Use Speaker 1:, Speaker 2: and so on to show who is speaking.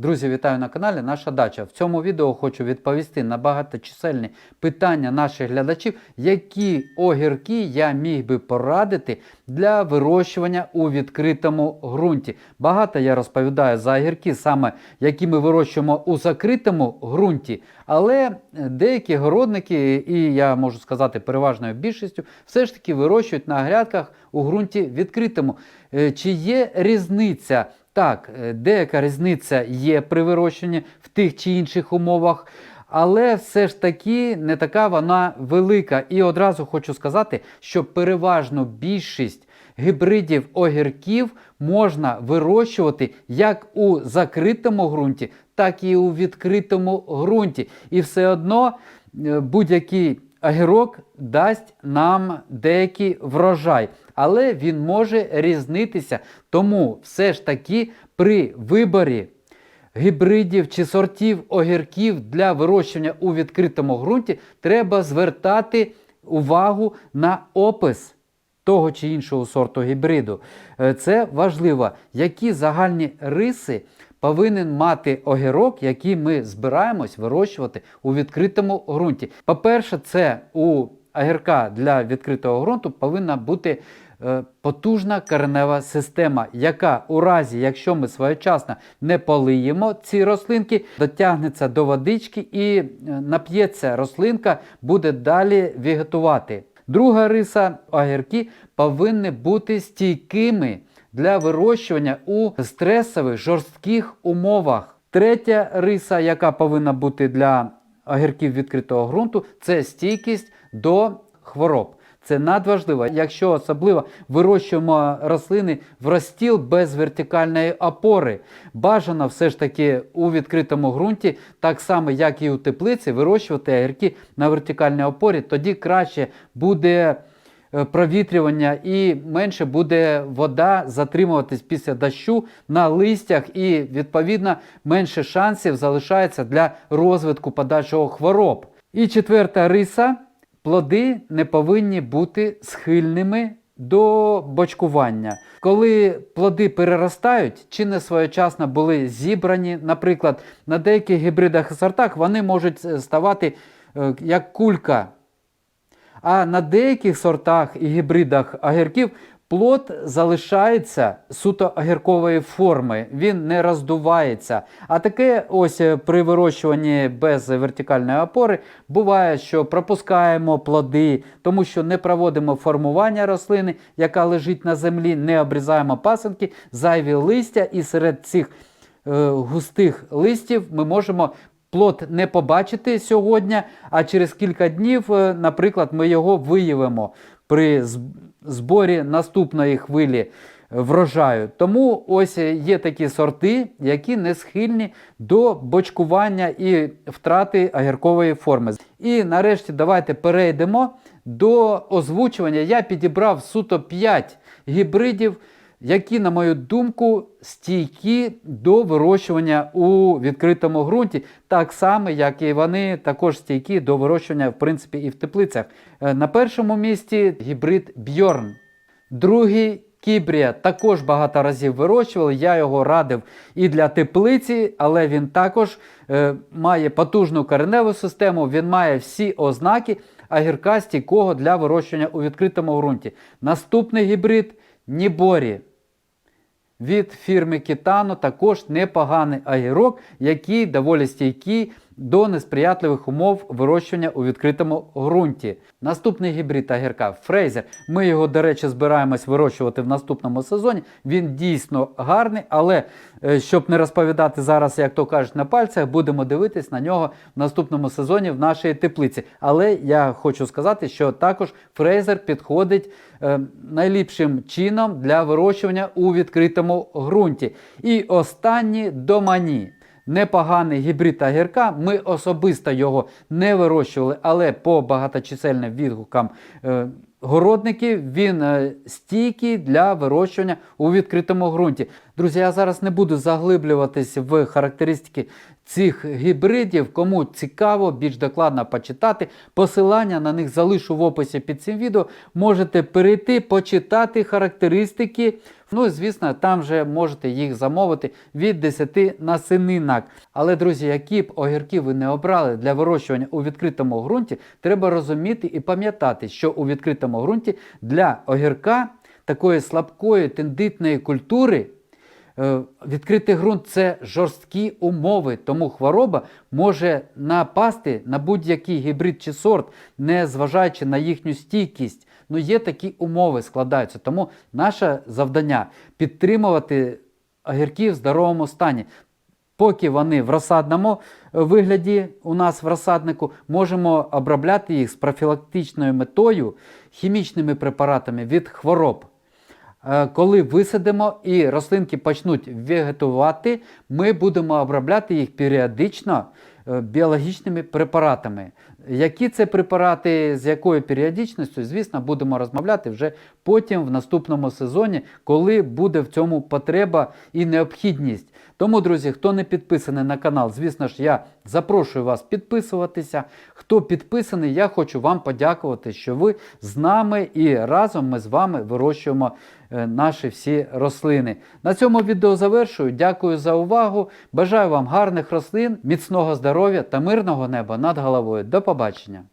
Speaker 1: Друзі, вітаю на каналі Наша Дача. В цьому відео хочу відповісти на багаточисельні питання наших глядачів, які огірки я міг би порадити для вирощування у відкритому ґрунті. Багато я розповідаю за огірки, саме які ми вирощуємо у закритому ґрунті, але деякі городники, і я можу сказати переважною більшістю, все ж таки вирощують на грядках у ґрунті відкритому. Е, Чи є різниця? Так, е, деяка різниця є при вирощуванні в тих чи інших умовах, але все ж таки не така вона велика. І одразу хочу сказати, що переважно більшість гібридів огірків можна вирощувати як у закритому ґрунті, так і у відкритому ґрунті. І все одно е, будь-який огірок дасть нам деякий врожай, але він може різнитися. Тому все ж таки при виборі гібридів чи сортів огірків для вирощування у відкритому ґрунті треба звертати увагу на опис того чи іншого сорту гібриду. Е, Це важливо, які загальні риси повинен мати огірок, який ми збираємось вирощувати у відкритому ґрунті. По-перше, це у огірка для відкритого ґрунту повинна бути е, потужна коренева система, яка у разі, якщо ми своєчасно не полиємо ці рослинки, дотягнеться до водички і е, нап'ється рослинка, буде далі вегетувати. Друга риса огірки повинні бути стійкими для вирощування у стресових жорстких умовах. Третя риса, яка повинна бути для огірків відкритого ґрунту, це стійкість до хвороб. Це надважливо, якщо особливо вирощуємо рослини в розстіл без вертикальної опори. Бажано все ж таки у відкритому ґрунті, так само як і у теплиці, вирощувати огірки на вертикальній опорі. Тоді краще буде провітрювання і менше буде вода затримуватись після дощу на листях, і відповідно менше шансів залишається для розвитку подальшого хвороб. І четверта риса. Плоди не повинні бути схильними до бочкування. Коли плоди переростають чи не своєчасно були зібрані, наприклад, на деяких гібридах і сортах вони можуть е, ставати е, як кулька. А на деяких сортах і гібридах огірків плод залишається суто огіркової форми, він не роздувається. А таке ось е, при вирощуванні без вертикальної опори буває, що пропускаємо плоди, тому що не проводимо формування рослини, яка лежить на землі, не обрізаємо пасинки, зайві листя, і серед цих е, густих листів ми можемо плод не побачити сьогодні, а через кілька днів, е, наприклад, ми його виявимо при зборі наступної хвилі врожаю. Тому ось є такі сорти, які не схильні до бочкування і втрати огіркової форми. І нарешті давайте перейдемо до озвучування. Я підібрав суто 5 гібридів які, на мою думку, стійкі до вирощування у відкритому ґрунті, так само, як і вони також стійкі до вирощування, в принципі, і в теплицях. Е, На першому місці гібрид Бьорн. Другий Кібрія також багато разів вирощували. Я його радив і для теплиці, але він також е, має потужну кореневу систему, він має всі ознаки агірка стійкого для вирощування у відкритому ґрунті. Наступний гібрид Ніборі від фірми Кітано також непоганий агірок, який доволі стійкий до несприятливих умов вирощування у відкритому ґрунті. Наступний гібрид агірка Фрейзер. Ми його, до речі, збираємось вирощувати в наступному сезоні. Він дійсно гарний, але е, щоб не розповідати зараз, як то кажуть, на пальцях, будемо дивитись на нього в наступному сезоні в нашій теплиці. Але я хочу сказати, що також Фрейзер підходить е, найліпшим чином для вирощування у відкритому ґрунті. І останні домані. Непоганий гібрид огірка. Ми особисто його не вирощували, але по багаточисельним відгукам е, городників він е, стійкий для вирощування у відкритому ґрунті. Друзі, я зараз не буду заглиблюватись в характеристики цих гібридів. Кому цікаво, більш докладно почитати. Посилання на них залишу в описі під цим відео. Можете перейти, почитати характеристики. Ну і звісно, там вже можете їх замовити від 10 насининок. Але, друзі, які б огірки ви не обрали для вирощування у відкритому ґрунті, треба розуміти і пам'ятати, що у відкритому ґрунті для огірка такої слабкої тендитної культури. Е, Відкритий ґрунт це жорсткі умови, тому хвороба може напасти на будь-який гібрид чи сорт, не зважаючи на їхню стійкість. Ну є такі умови складаються. Тому наше завдання підтримувати огірки в здоровому стані. Поки вони в розсадному е, вигляді у нас в розсаднику, можемо обробляти їх з профілактичною метою хімічними препаратами від хвороб. Е, Коли висадимо і рослинки почнуть вегетувати, ми будемо обробляти їх періодично е, біологічними препаратами. Які це препарати, з якою періодичністю, звісно, будемо розмовляти вже потім в наступному сезоні, коли буде в цьому потреба і необхідність. Тому, друзі, хто не підписаний на канал, звісно ж, я запрошую вас підписуватися. Хто підписаний, я хочу вам подякувати, що ви з нами і разом ми з вами вирощуємо наші всі рослини. На цьому відео завершую. Дякую за увагу. Бажаю вам гарних рослин, міцного здоров'я та мирного неба над головою. До побачення!